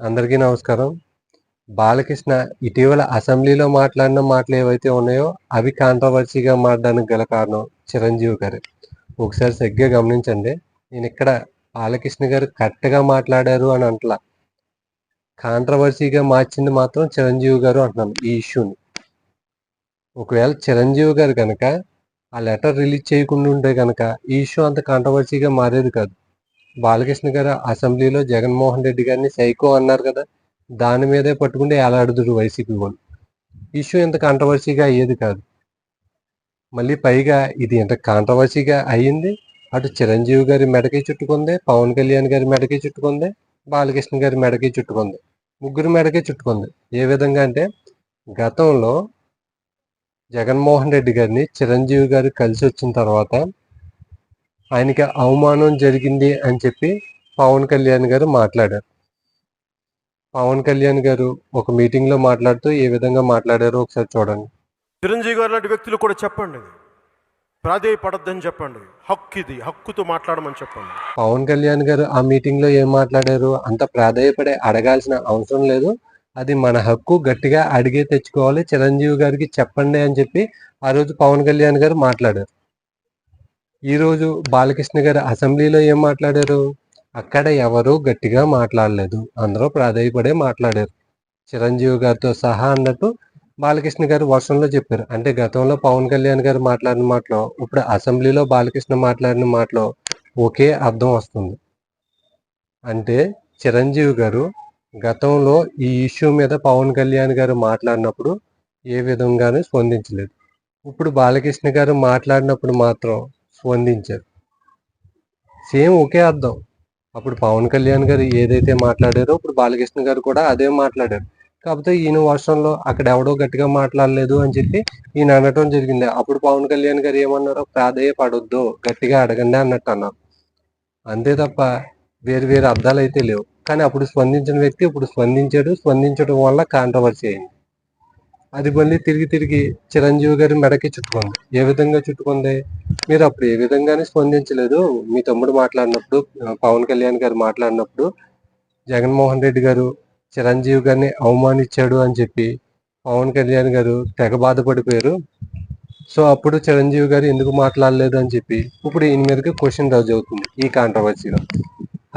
అందరికీ నమస్కారం. బాలకృష్ణ ఇటీవల అసెంబ్లీలో మాట్లాడిన మాటలు ఏవైతే ఉన్నాయో అవి కాంట్రవర్సీగా మారడానికి గల కారణం చిరంజీవి గారు. ఒకసారి సరిగ్గా గమనించండి. నేను ఇక్కడ బాలకృష్ణ గారు కరెక్ట్గా మాట్లాడారు అని అంటలా. కాంట్రవర్సీగా మార్చింది మాత్రం చిరంజీవి గారు అంటున్నాను ఈ ఇష్యూని. ఒకవేళ చిరంజీవి గారు కనుక ఆ లెటర్ రిలీజ్ చేయకుండా ఉంటే కనుక ఈ ఇష్యూ అంత కాంట్రవర్సీగా మారేది కాదు. బాలకృష్ణ గారు అసెంబ్లీలో జగన్మోహన్ రెడ్డి గారిని సైకో అన్నారు కదా దాని మీదే పట్టుకుంటే ఏలాడుదురు వైసీపీ వాళ్ళు. ఇష్యూ ఇంత కాంట్రవర్సీగా అయ్యేది కాదు. మళ్ళీ పైగా ఇది ఇంత కాంట్రవర్సీగా అయ్యింది. అటు చిరంజీవి గారి మెడకి చుట్టుకుంది పవన్ కళ్యాణ్ గారి మెడకి చుట్టుకుంది బాలకృష్ణ గారి మెడకి చుట్టుకుంది ముగ్గురు మెడకి చుట్టుకుంది. ఏ విధంగా అంటే గతంలో జగన్మోహన్ రెడ్డి గారిని చిరంజీవి గారు కలిసి వచ్చిన తర్వాత ఆయనకి అవమానం జరిగింది అని చెప్పి పవన్ కళ్యాణ్ గారు మాట్లాడారు. పవన్ కళ్యాణ్ గారు ఒక మీటింగ్లో మాట్లాడుతూ ఏ విధంగా మాట్లాడారో ఒకసారి చూడండి. చిరంజీవి గారు లాంటి వ్యక్తులు కూడా చెప్పండి. ప్రాధేయపడద్దని చెప్పండి. హక్కు ఇది. హక్కుతో మాట్లాడమని చెప్పండి. పవన్ కళ్యాణ్ గారు ఆ మీటింగ్లో ఏం మాట్లాడారు? అంత ప్రాధాయపడే అడగాల్సిన అవసరం లేదు. అది మన హక్కు. గట్టిగా అడిగే తెచ్చుకోవాలి. చిరంజీవి గారికి చెప్పండి అని చెప్పి ఆ రోజు పవన్ కళ్యాణ్ గారు మాట్లాడారు. ఈరోజు బాలకృష్ణ గారు అసెంబ్లీలో ఏం మాట్లాడారు? అక్కడ ఎవరు గట్టిగా మాట్లాడలేదు. అందరూ ప్రాధాయపడే మాట్లాడారు. చిరంజీవి గారితో సహా అన్నట్టు బాలకృష్ణ గారు వర్షంలో చెప్పారు. అంటే గతంలో పవన్ కళ్యాణ్ గారు మాట్లాడిన మాటలో ఇప్పుడు అసెంబ్లీలో బాలకృష్ణ మాట్లాడిన మాటలో ఒకే అర్థం వస్తుంది. అంటే చిరంజీవి గారు గతంలో ఈ ఇష్యూ మీద పవన్ కళ్యాణ్ గారు మాట్లాడినప్పుడు ఏ విధంగానూ స్పందించలేదు. ఇప్పుడు బాలకృష్ణ గారు మాట్లాడినప్పుడు మాత్రం స్పందించారు. సేమ్ ఒకే అర్థం. అప్పుడు పవన్ కళ్యాణ్ గారు ఏదైతే మాట్లాడారో ఇప్పుడు బాలకృష్ణ గారు కూడా అదే మాట్లాడారు. కాకపోతే ఈయన వర్షంలో అక్కడ ఎవడో గట్టిగా మాట్లాడలేదు అని చెప్పి ఈయన అనటం జరిగింది. అప్పుడు పవన్ కళ్యాణ్ గారు ఏమన్నారో ప్రాధేయపడొద్దు గట్టిగా అడగండి అన్నట్టు అన్నారు. అంతే తప్ప వేరు వేరు అర్థాలు అయితే లేవు. కానీ అప్పుడు స్పందించిన వ్యక్తి ఇప్పుడు స్పందించాడు. స్పందించడం వల్ల కాంట్రవర్సీ అయింది. అది మళ్ళీ తిరిగి తిరిగి చిరంజీవి గారి మెడకి చుట్టుకుంది. ఏ విధంగా చుట్టుకుంది? మీరు అప్పుడు ఏ విధంగానే స్పందించలేదు. మీ తమ్ముడు మాట్లాడినప్పుడు పవన్ కళ్యాణ్ గారు మాట్లాడినప్పుడు జగన్మోహన్ రెడ్డి గారు చిరంజీవి గారిని అవమానించాడు అని చెప్పి పవన్ కళ్యాణ్ గారు తెగ బాధపడిపోయారు. సో అప్పుడు చిరంజీవి గారు ఎందుకు మాట్లాడలేదు అని చెప్పి ఇప్పుడు ఈయన మీదకి క్వశ్చన్ రైజ్ అవుతుంది ఈ కాంట్రవర్సీలో.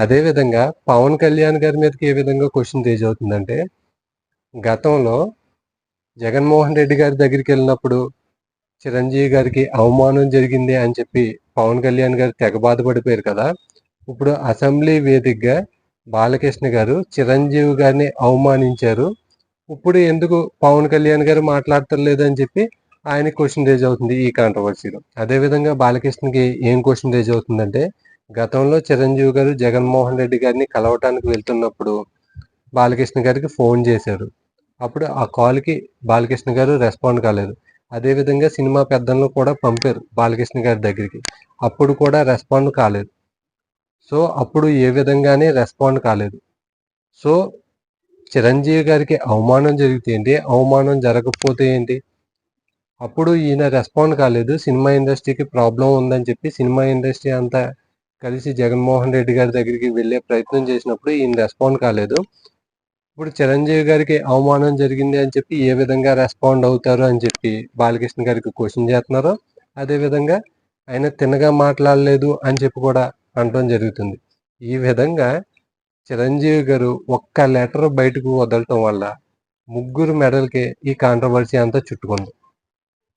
అదే విధంగా పవన్ కళ్యాణ్ గారి మీదకి ఏ విధంగా క్వశ్చన్ రేజ్ అవుతుందంటే గతంలో జగన్మోహన్ రెడ్డి గారి దగ్గరికి వెళ్ళినప్పుడు చిరంజీవి గారికి అవమానం జరిగింది అని చెప్పి పవన్ కళ్యాణ్ గారు తెగ బాధపడిపోయారు కదా. ఇప్పుడు అసెంబ్లీ వేదికగా బాలకృష్ణ గారు చిరంజీవి గారిని అవమానించారు. ఇప్పుడు ఎందుకు పవన్ కళ్యాణ్ గారు మాట్లాడతలేదని అని చెప్పి ఆయన క్వశ్చన్ రేజ్ అవుతుంది ఈ కాంట్రవర్సీలో అదే విధంగా బాలకృష్ణకి ఏం క్వశ్చన్ రేజ్ అవుతుందంటే గతంలో చిరంజీవి గారు జగన్మోహన్ రెడ్డి గారిని కలవటానికి వెళ్తున్నప్పుడు బాలకృష్ణ గారికి ఫోన్ చేశారు. అప్పుడు ఆ కాల్కి బాలకృష్ణ గారు రెస్పాండ్ కాలేదు. అదే విధంగా సినిమా పెద్దలను కూడా పంపారు బాలకృష్ణ గారి దగ్గరికి. అప్పుడు కూడా రెస్పాండ్ కాలేదు. సో అప్పుడు ఏ విధంగానే రెస్పాండ్ కాలేదు. సో చిరంజీవి గారికి అవమానం జరిగితే ఏంటి? అవమానం జరగకపోతే ఏంటి? అప్పుడు ఈయన రెస్పాండ్ కాలేదు. సినిమా ఇండస్ట్రీకి ప్రాబ్లం ఉందని చెప్పి సినిమా ఇండస్ట్రీ అంతా కలిసి జగన్మోహన్ రెడ్డి గారి దగ్గరికి వెళ్ళే ప్రయత్నం చేసినప్పుడు ఈయన రెస్పాండ్ కాలేదు. ఇప్పుడు చిరంజీవి గారికి అవమానం జరిగింది అని చెప్పి ఏ విధంగా రెస్పాండ్ అవుతారు అని చెప్పి బాలకృష్ణ గారికి క్వశ్చన్ చేస్తున్నారు అదే విధంగా ఆయన తిన్నగా మాట్లాడలేదు అని చెప్పి కూడా అనడం జరుగుతుంది. ఈ విధంగా చిరంజీవి గారు ఒక్క లెటర్ బయటకు వదలటం వల్ల ముగ్గురు మెడల్కి ఈ కాంట్రవర్సీ అంతా చుట్టుకుంది.